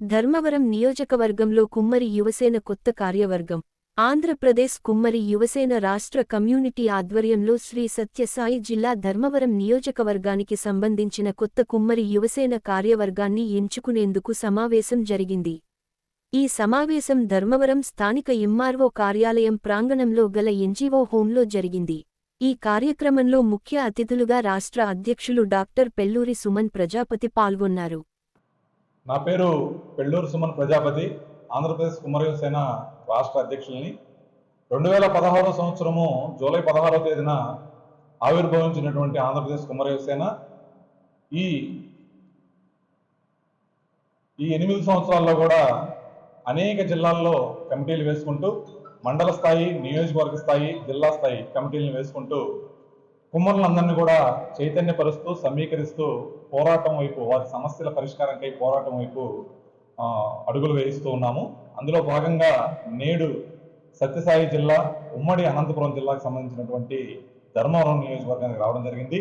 ధర్మవరం నియోజకవర్గంలో కుమ్మరి యువసేన కొత్త కార్యవర్గం. ఆంధ్రప్రదేశ్ కుమ్మరి యువసేన రాష్ట్ర కమ్యూనిటీ ఆధ్వర్యంలో శ్రీ సత్యసాయి జిల్లా ధర్మవరం నియోజకవర్గానికి సంబంధించిన కొత్త కుమ్మరి యువసేన కార్యవర్గాన్ని ఎంచుకునేందుకు సమావేశం జరిగింది. ఈ సమావేశం ధర్మవరం స్థానిక ఎంఆర్ఓ కార్యాలయం ప్రాంగణంలో గల ఎన్జీఓ హోంలో జరిగింది. ఈ కార్యక్రమంలో ముఖ్య అతిథులుగా రాష్ట్ర అధ్యక్షులు డాక్టర్ పెల్లూరి సుమన్ ప్రజాపతి పాల్గొన్నారు. నా పేరు పెళ్ళూరు సుమన్ ప్రజాపతి ఆంధ్రప్రదేశ్ కుమ్మరి సేన రాష్ట్ర అధ్యక్షుల్ని. రెండు వేల పదహారో సంవత్సరము జూలై పదహారో తేదీన ఆవిర్భవించినటువంటి ఆంధ్రప్రదేశ్ కుమ్మరి సేన. ఈ ఈ ఎనిమిది సంవత్సరాల్లో కూడా అనేక జిల్లాల్లో కమిటీలు వేసుకుంటూ మండల స్థాయి నియోజకవర్గ స్థాయి జిల్లా స్థాయి కమిటీలను వేసుకుంటూ కుమ్మరులందరినీ కూడా చైతన్యపరుస్తూ సమీకరిస్తూ పోరాటం వైపు వారి సమస్యల పరిష్కారంకై పోరాటం వైపు అడుగులు వేయిస్తూ ఉన్నాము. అందులో భాగంగా నేడు సత్యసాయి జిల్లా ఉమ్మడి అనంతపురం జిల్లాకు సంబంధించినటువంటి ధర్మవరం నియోజకవర్గానికి రావడం జరిగింది.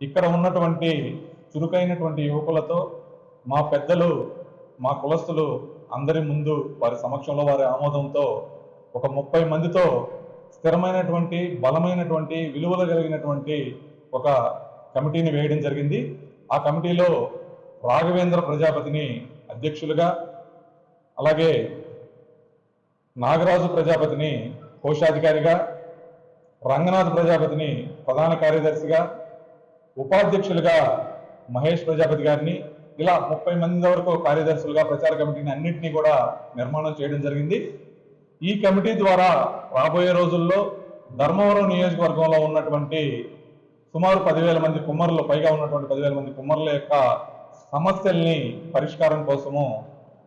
ఇక్కడ ఉన్నటువంటి చురుకైనటువంటి యువకులతో మా పెద్దలు మా కులస్తులు అందరి ముందు వారి సమక్షంలో వారి ఆమోదంతో ఒక ముప్పై మందితో స్థిరమైనటువంటి బలమైనటువంటి విలువలు కలిగినటువంటి ఒక కమిటీని వేయడం జరిగింది. ఆ కమిటీలో రాఘవేంద్ర ప్రజాపతిని అధ్యక్షులుగా అలాగే నాగరాజు ప్రజాపతిని కోశాధికారిగా రంగనాథ్ ప్రజాపతిని ప్రధాన కార్యదర్శిగా ఉపాధ్యక్షులుగా మహేష్ ప్రజాపతి గారిని ఇలా ముప్పై మంది వరకు కార్యదర్శులుగా ప్రచార కమిటీని అన్నింటినీ కూడా నిర్మాణం చేయడం జరిగింది. ఈ కమిటీ ద్వారా రాబోయే రోజుల్లో ధర్మవరం నియోజకవర్గంలో ఉన్నటువంటి సుమారు పదివేల మంది కుమ్మరులు పైగా ఉన్నటువంటి పదివేల మంది కుమ్మరుల యొక్క సమస్యల్ని పరిష్కారం కోసము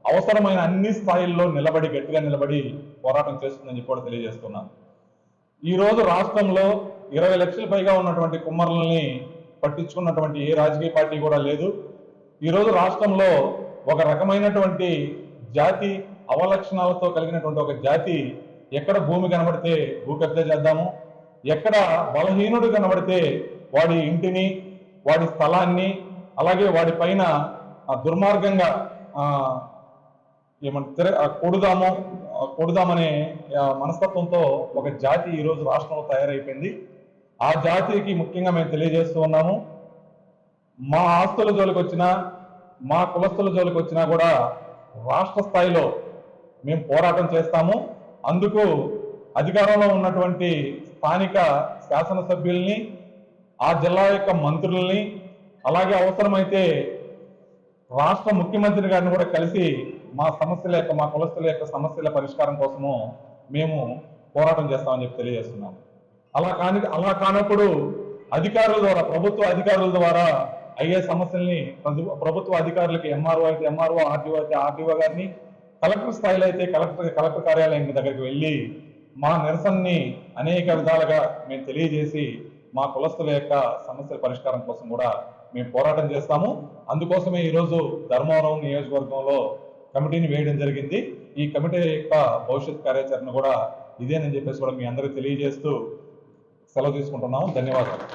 అవసరమైన అన్ని స్థాయిల్లో నిలబడి గట్టిగా నిలబడి పోరాటం చేస్తుందని చెప్పి కూడా తెలియజేస్తున్నాను ఈరోజు రాష్ట్రంలో ఇరవై లక్షల పైగా ఉన్నటువంటి కుమ్మరులని పట్టించుకున్నటువంటి ఏ రాజకీయ పార్టీ కూడా లేదు. ఈ రోజు రాష్ట్రంలో ఒక రకమైనటువంటి జాతి అవలక్షణాలతో కలిగినటువంటి ఒక జాతి ఎక్కడ భూమి కనబడితే భూ కబ్జా చేద్దాము ఎక్కడ బలహీనుడు కనబడితే వాడి ఇంటిని వాడి స్థలాన్ని అలాగే వాడి పైన దుర్మార్గంగా ఏమంటే కొడుదాము కొడుదామనే మనస్తత్వంతో ఒక జాతి ఈ రోజు రాష్ట్రంలో తయారైపోయింది. ఆ జాతికి ముఖ్యంగా మేము తెలియజేస్తూ ఉన్నాము. మా ఆస్తుల జోలికి వచ్చినా మా కులస్తుల జోలికి వచ్చినా కూడా రాష్ట్ర స్థాయిలో మేము పోరాటం చేస్తాము. అందుకు అధికారంలో ఉన్నటువంటి స్థానిక శాసనసభ్యుల్ని ఆ జిల్లా యొక్క మంత్రుల్ని అలాగే అవసరమైతే రాష్ట్ర ముఖ్యమంత్రి గారిని కూడా కలిసి మా సమస్యల యొక్క మా కులస్తుల యొక్క సమస్యల పరిష్కారం కోసము మేము పోరాటం చేస్తామని చెప్పి తెలియజేస్తున్నాము. అలా కాని అలా కానప్పుడు అధికారుల ద్వారా ప్రభుత్వ అధికారుల ద్వారా అయ్యే సమస్యల్ని ప్రభుత్వ అధికారులకి ఎంఆర్ఓ అయితే ఎంఆర్ఓ ఆర్డీఓ అయితే ఆర్డీఓ గారిని కలెక్టర్ స్థాయిలో అయితే కలెక్టర్ కలెక్టర్ కార్యాలయం దగ్గరికి వెళ్ళి మా నిరసనని అనేక విధాలుగా మేము తెలియజేసి మా కులస్తుల యొక్క సమస్యల పరిష్కారం కోసం కూడా మేము పోరాటం చేస్తాము. అందుకోసమే ఈరోజు ధర్మవరం నియోజకవర్గంలో కమిటీని వేయడం జరిగింది. ఈ కమిటీ యొక్క భవిష్యత్ కార్యాచరణ కూడా ఇదేనని చెప్పేసి కూడా మీ అందరికీ తెలియజేస్తూ సెలవు తీసుకుంటున్నాము. ధన్యవాదాలు.